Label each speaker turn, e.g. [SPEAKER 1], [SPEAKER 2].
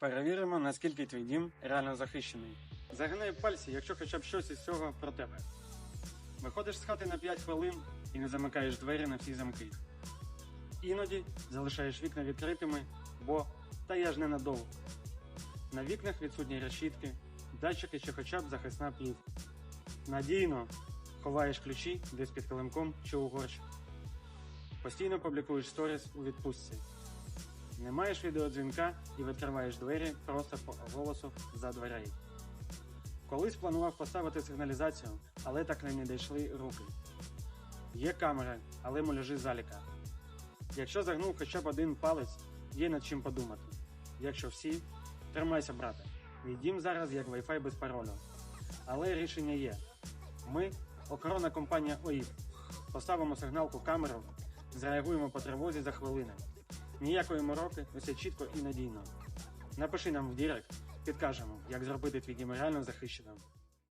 [SPEAKER 1] Перевіримо, наскільки твій дім реально захищений. Загинай пальці, якщо хоча б щось із цього про тебе. Виходиш з хати на 5 хвилин і не замикаєш двері на всі замки. Іноді залишаєш вікна відкритими, бо та я ж ненадовго. На вікнах відсутні решітки, датчики чи хоча б захисна плівка. Надійно ховаєш ключі десь під килимком чи у горщик. Постійно публікуєш сторіс у відпустці. Не маєш відеодзвінка і відкриваєш двері просто по голосу за дверей. Колись планував поставити сигналізацію, але так не дійшли руки. Є камера, але муляжі заліка. Якщо загнув хоча б один палець, є над чим подумати. Якщо всі, тримайся, брате. Мій дім зараз як Wi-Fi без паролю. Але рішення є. Ми, охоронна компанія ОІП, поставимо сигналку камеру, зреагуємо по тривозі за хвилини. Ніякої мороки, усе чітко і надійно. Напиши нам в Дірект, підкажемо, як зробити твій дім захищеним.